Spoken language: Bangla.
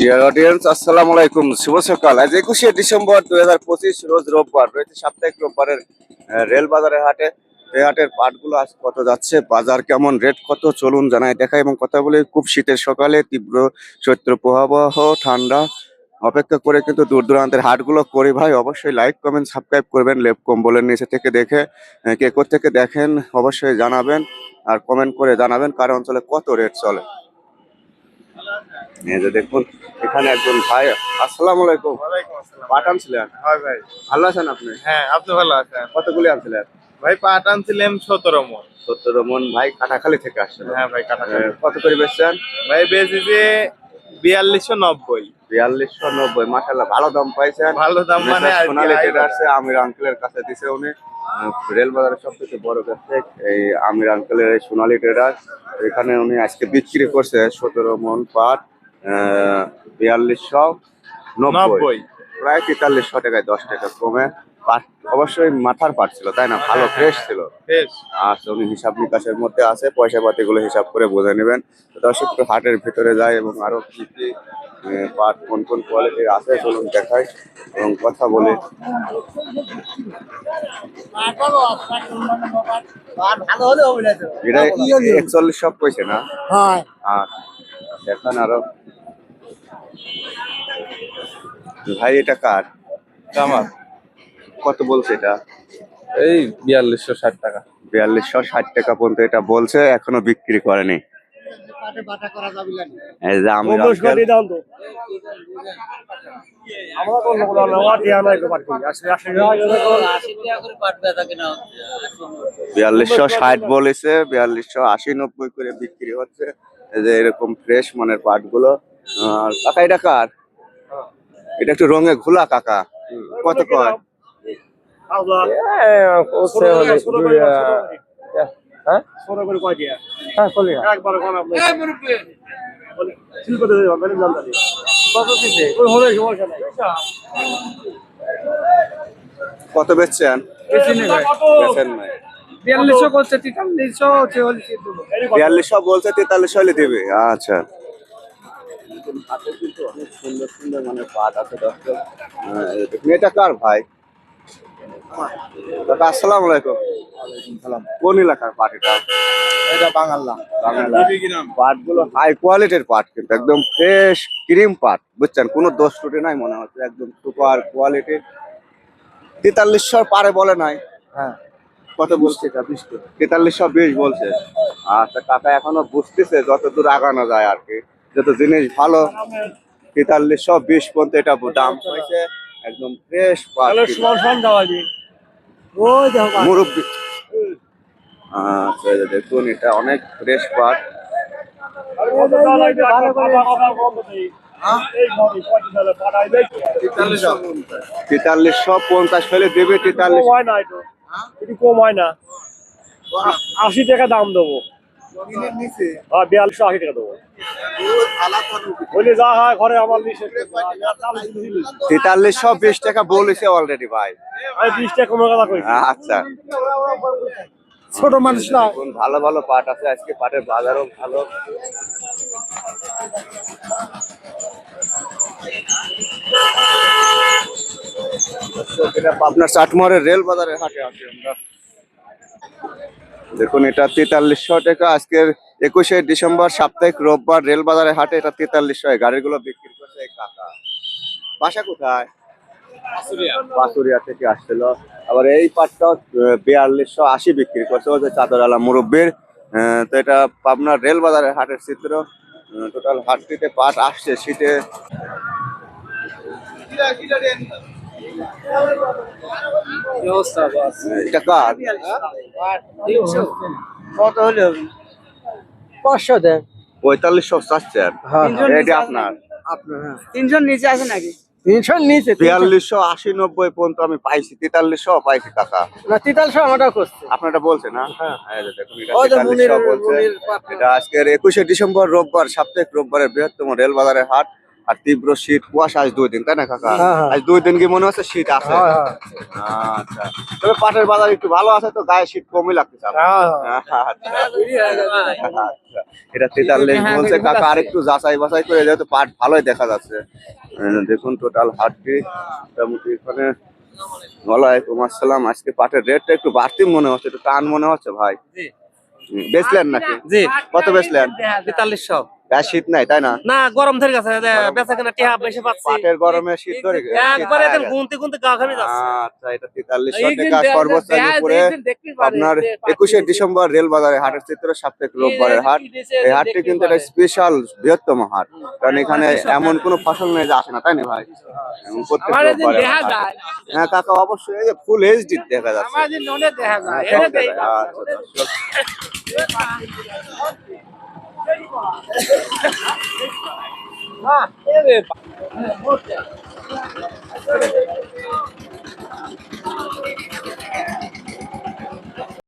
ডিয়ার অডিয়েন্স আসসালামু আলাইকুম শুভ সকাল আজ একুশে ডিসেম্বর দুই হাজার পঁচিশ, রোজ রোববার, রয়েছে সাপ্তাহিক রোববারের রেল বাজারের হাটে। এই হাটের পাটগুলো আজ কত যাচ্ছে, বাজার কেমন, রেট কত, চলুন জানাই দেখা এবং কথা বলে। খুব শীতের সকালে তীব্র চৈত্র প্রবাহ, ঠান্ডা। অপেক্ষা করে কিন্তু দূর দূরান্তের হাটগুলো করি ভাই, অবশ্যই লাইক কমেন্ট সাবস্ক্রাইব করবেন। লেপ কম্বলের নিচে থেকে দেখে কে থেকে দেখেন, অবশ্যই জানাবেন। আর কমেন্ট করে জানাবেন কার অঞ্চলে কত রেট চলে। এই যে দেখুন এখানে একজন ভাই আসসালামু আলাইকুম। পাট আনছিলেন? হয় ভাই। ভালো আছেন আপনি? হ্যাঁ আপনি ভালো আছেন? কতগুলি আনছিলেন? ভাই পাট আনছিলাম সতেরো মন। সত্তর মন। ভাই কাটাখালি থেকে আসছিল হ্যাঁ ভাই কাটা কত করে বেচছেন? ভাই বেচেছে বিয়াল্লিশশো নব্বই। বিয়াল্লিশশো নব্বই মাসাল্লাহ ভালো দাম পাইছেন। ভালো দাম মানে সোনালী ট্রেডার্সে আমির আঙ্কেলের কাছে দিছে উনি। রেল বাজারের সব থেকে বড় কাছে এই আমির আঙ্কেলের এই সোনালী ট্রেডার্স এখানে উনি আজকে বিক্রি করছে সতেরো মন পাট। বিয়াল্লিশশো নব্বই। প্রায় তেতাল্লিশশো টাকায় দশ টাকা কমে। পাট অবশ্যই মাথার পাট ছিল তাই না? ভালো ফ্রেশ ছিল। আচ্ছা উনি হিসাব নিকাশের মধ্যে আছে পয়সা পাতিগুলো হিসাব করে বুঝে নেবেন। তো দর্শক একটু হাটের ভিতরে যায় এবং আরও কি কি পাট কোন কোন কোয়ালিটির আছে চলুন দেখাই এবং কথা বলে। এটা একচল্লিশ সব কইছে না? হয়। আর দেখান আরও। ভাই এটা কার? আমার। কত বলছে এটা? এই বিয়াল্লিশশো ষাট টাকা। বিয়াল্লিশশো ষাট টাকা পর্যন্ত এটা বলছে এখনও বিক্রি করেনি। এই যে আমি বিয়াল্লিশশো ষাট বলেছে বিয়াল্লিশশো আশি নব্বই করে বিক্রি হচ্ছে। যে এরকম ফ্রেশ মানের পাটগুলো। আর কাকা এটা কার? এটা একটু রঙে ঘোলা কাকা। কত কয়? কত বেচছেন? বেচেন নাই। বিয়াল্লিশশো করছে তেতাল্লিশশো বিয়াল্লিশশো বলছে তেতাল্লিশ হলে দেবে? আচ্ছা। সুন্দর সুন্দর মানে পাট আছে কার ভাই? আসসালামু আলাইকুম। কোন এলাকার পাট এটা? এটা বাঙাল্লা পাটগুলো হাই কোয়ালিটির পাট কিন্তু একদম ফ্রেশ ক্রিম পাট বুঝছেন? কোনো দোষ ত্রুটি নাই মনে হচ্ছে একদম সুপার কোয়ালিটির তেতাল্লিশশো পারে বলে নাই। হ্যাঁ। কত বিশ তেতাল্লিশশো বিশ বলছে। আচ্ছা কাকা এখনও বুঝতেছে যত দূর আগানো যায় আর কি। যত জিনিস ভালো তেতাল্লিশশো বিশ পর্যন্ত এটা দাম হয়েছে একদম ফ্রেশ মুরব্বী আচ্ছা দেখুন এটা অনেক ফ্রেশ পাট। তেতাল্লিশশো পঞ্চাশ ফেলে দেবে তেতাল্লিশ একটু কম হয় না। আশি টাকা দাম দেবো। হ্যাঁ বিয়াল্লিশশো আশি টাকা দেবো। বলি যা হয় ঘরে আমার বিশ তেতাল্লিশশো বিশ টাকা বলেছে অলরেডি ভাই। আমি বিশ টাকা কমে কথা কই আচ্ছা। ছোট মানুষ না। ভালো ভালো পাট আছে। আজকে পাটের বাজারও ভালো। এটা আপনার চাটমোহরের রেল বাজারের হাটে আছি আমরা। দেখুন এটা তেতাল্লিশশো টাকা। আজকের একুশে ডিসেম্বর সাপ্তাহিক রোববার রেল বাজারের হাটে এটা তেতাল্লিশশো গাড়িগুলো বিক্রি করছে কাকা। বাসা কোথায়? পাতুরিয়া থেকে আসছিল। আবার এই পাটটাও বিয়াল্লিশশো আশি বিক্রি করছে। ওই যে চাদর আলা মুরব্বীর তো এটা পাবনার রেল বাজারের হাটের চিত্র। টোটাল হাটটিতে পাট আসছে শীতে। এটা কার? কত হলে? পাঁচশো দেন। পঁয়তাল্লিশশো চাচ্ছেন? হ্যাঁ, এটা আপনার? আপনার হ্যাঁ। তিনশো নিচে আছে নাকি? তিনশো নিচে বিয়াল্লিশশো আশি নব্বই পর্যন্ত আমি পাইছি তেতাল্লিশশো পাইছি টাকা। না তিতালশো আমারটাও করছে। আপনারটা বলছে না? হ্যাঁ। এই যে দেখুন এটা ওই যে 4300 মুনির- বলছে। মুনির পাট। এটা আজকের একুশে ডিসেম্বর রোববার সাপ্তাহিক রোববারের বৃহত্তম রেল বাজারের হাট। আর তীব্র শীত। কুয়াশা আজ দুই দিন তাই না কাকা? হ্যাঁ, হ্যাঁ। আজ দুই দিন কি মনে হচ্ছে শীত আছে? আচ্ছা। তবে পাটের বাজার একটু ভালো আছে তো গায়ে শীত কমই লাগতেছে। আচ্ছা। আচ্ছা। এটা তেতাল্লিশ বলছে কাকা আর একটু যাচাই বাছাই করে যেহেতু পাট ভালোই দেখা যাচ্ছে। দেখুন টোটাল হাটটি। মোটামুটি এখানে ওয়ালাইকুম আসসালাম। আজকে পাটের রেটটা একটু বাড়তি মনে হচ্ছে একটু টান মনে হচ্ছে ভাই? হুম, বেচলেন নাকি? জি। কত বেচলেন? তেতাল্লিশশো। গায়ে শীত নাই তাই না? না গরম ধরে গেছে বেচা কেনা টিহা বেশি পাচ্ছি। পাটের গরমে শীত ধরে গে- শীত একবারে গুনতে গুনতে গা ঘামে যাচ্ছে। আচ্ছা এটা টাকা সর্বোচ্চ উপরে আপনার একুশে ডিসেম্বর রেল বাজারে হাটের চিত্র সাপ্তাহিক রোববারের হাট। এই হাটটি কিন্তু একটা স্পেশাল বৃহত্তম হাট। কারণ এখানে এমন কোনো ফসল নেই যে আসে না তাই না ভাই? এবং প্রত্যেক রোববারে। হ্যাঁ কাকা অবশ্যই এই যে ফুল এইচডি দেখা যাচ্ছে। হ্যাঁ, সব জায়গায়। আচ্ছা, দর্শক।